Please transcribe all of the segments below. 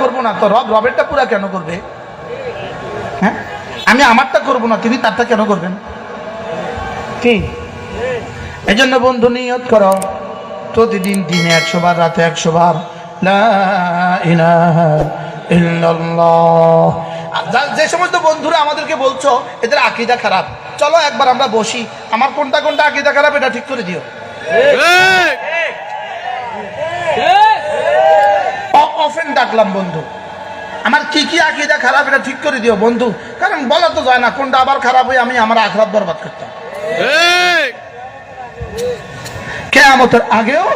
করব না? তো রব রবেরটা পুরা কেন করবে? হ্যাঁ? আমি আমারটা করব না তিনি তারটা কেন করবেন? কি? এই জন্য বন্ধু নিয়ত করো প্রতিদিন দিনে একশো বার রাতে একশো বার। যে সমস্ত বন্ধুরা আমাদেরকে বলছো এদের আকিদা খারাপ। চলো একবার আমরা বসি। আমার কোনটা কোনটা আকিদা খারাপ এটা ঠিক করে দিও। ডাকলাম বন্ধু। আমার কি কি আকিদা খারাপ এটা ঠিক করে দিও বন্ধু। কারণ বলা তো যায় না কোনটা আবার খারাপ হয়ে আমি আমার আখরাত বরবাদ করতাম। কেয়ামতের আগেও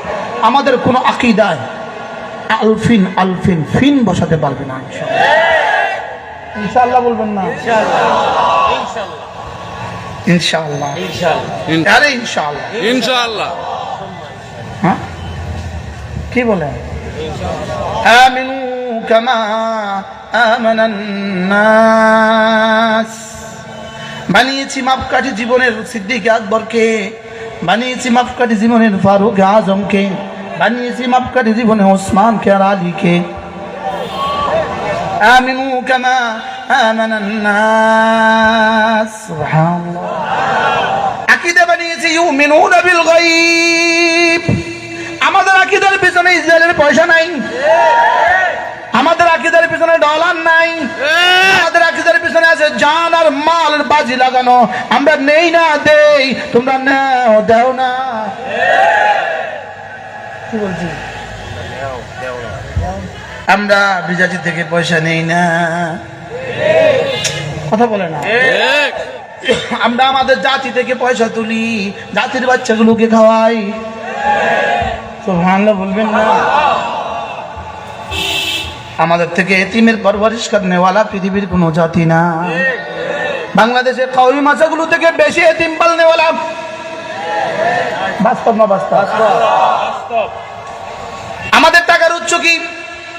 আমাদের কোনো আকিদায় আলফিন আলফিন ফিন বসাতে পারবে না। ইনশাআল্লাহ। বলবেন না? ইনশাআল্লাহ। আরে ইনশাআল্লাহ। হ্যাঁ? কি বলেন? আমিনু কামা আমানান নাস বানিয়েছি মাপকাঠি জীবনের সিদ্দিক আকবরকে, বানিয়েছি মাপকাঠি জীবনের ফারুক আজমকে, বানিয়েছি মাপকাঠি জীবনে ওসমানকে আর আলীকে। আমিনু কামা আমানান নাস। সুবহানাল্লাহ। আকিদা বানিয়েছি ইউমিনুনা বিল গায়ব। ইসরায়েলের পয়সা নাই। আমাদের আকিদার পিছনে ডলার নাই। আমাদের আকিদার পিছনে আছে জান আর মাল বাজি লাগানো। আমরা নেই না দেই। তোমরা নাও দাও না। কি বলছি? আমরা বিজাতি থেকে পয়সা নেই না। কথা বলে না। আমরা আমাদের জাতি থেকে পয়সা তুলি। জাতির বাচ্চাগুলোকে খাওয়াই। বলবেন না। আমাদের থেকে এতিমের পরবরিশ নেওয়ালা পৃথিবীর কোনো জাতি না। বাংলাদেশের কাউরি মাছাগুলো থেকে বেশি এতিম পালনেওয়ালা বাস্তব না বাস্তব? আমাদের টাকার উচ্চ কি?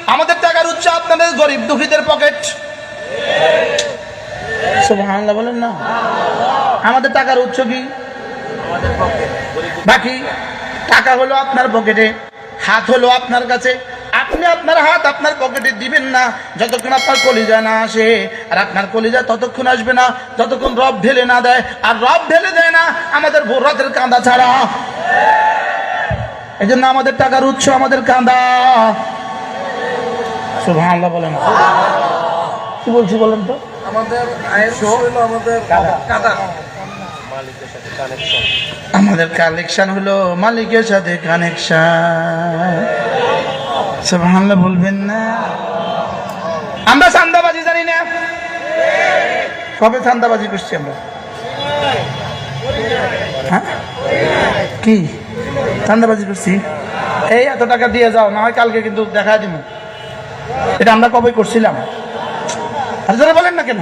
আমাদের টাকার উচ্চ আপনাদের গরিব দুঃখীদের পকেট। বলেন না। আমাদের টাকার উৎস কি? বাকি টাকা হলো আপনার পকেটে হাত হলো আপনার কাছে। আপনি আপনার হাত আপনার পকেটে দিবেন না যতক্ষণ আপনার কলিজা না আসে। আর আপনার কলিজা ততক্ষণ আসবে না যতক্ষণ রব ঢেলে না দেয়। আর রব ঢেলে দেয় না আমাদের ভোর রাতের কাঁদা ছাড়া। এই জন্য আমাদের টাকার উৎস আমাদের কাঁদা। সুবহানাল্লাহ বলেন। কি বলছি বলেন তো? আমাদের আমাদের কাদা। আমাদের কালেকশন হলো মালিকের সাথে কানেকশন বলবেন না। আমরা চান্দাবাজি জানি না। কবে চান্দাবাজি করছি আমরা? হ্যাঁ? কি? চান্দাবাজি করছি? এই এত টাকা দিয়ে যাও, না হয় কালকে কিন্তু দেখা দিব। এটা আমরা কবে করছিলাম? আর যারা বলেন না কেন?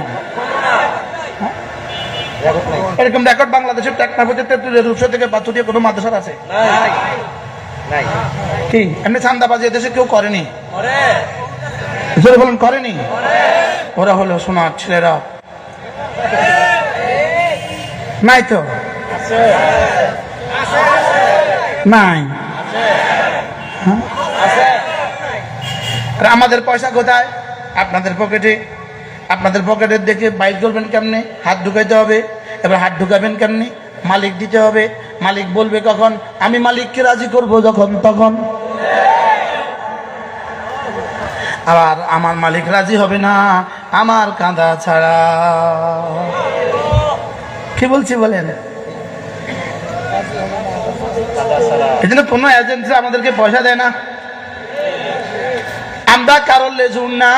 এরকম রেকর্ড বাংলাদেশের টেকনাফতে তেঁতুলের রূপসা থেকে পাথুরিয়া কোনো মাদ্রাসার আছে? কি? এমনি চান্দাবাজি এদেশে কেউ করেনি? বলেন করেনি? ওরা হলো সোনার ছেলেরা। নাই তো? নাই। হ্যাঁ? আর আমাদের পয়সা কোথায়? আপনাদের পকেটে। আপনাদের পকেটের দেখে বাইক করবেন কেমনে? হাত ঢুকাইতে হবে। এবার হাত ঢুকাবেন কেমনে? মালিক দিতে হবে। মালিক বলবে কখন? আমি মালিককে রাজি করব যখন তখন। আবার আমার মালিক রাজি হবে না, আমার কাঁদা ছাড়া। কি বলছি বলেন? এই জন্য কোনো এজেন্সি আমাদেরকে পয়সা দেয় না। আমরা কারোর লেজুর না।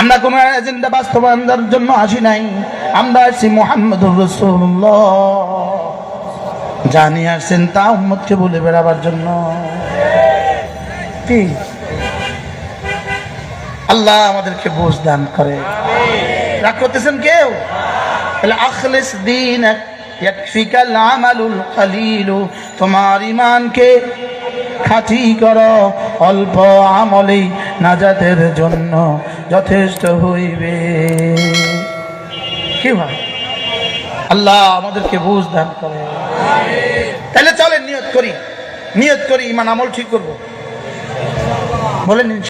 আমরা কোনো এজেন্ডা বাস্তবায়নের জন্য আসি নাই। আমরা আসছি মোহাম্মদুর রসুল্লাহ জানি আসছেন তা উম্মতকে বলে বেড়াবার জন্য। কি? আল্লাহ আমাদেরকে বোঝ দান করে। রাগ করতেছেন কেউ? তাহলে আখলিস দিন তোমার ইমানকে খাঁটি করো অল্প আমলেই নাজাতের জন্য যথেষ্ট হইবে। কি ভাই? আল্লাহ আমাদেরকে বুঝ দান করে। তাহলে চলেন, নিয়ত করি। নিয়ত করি ইমান আমল ঠিক করব। বলেন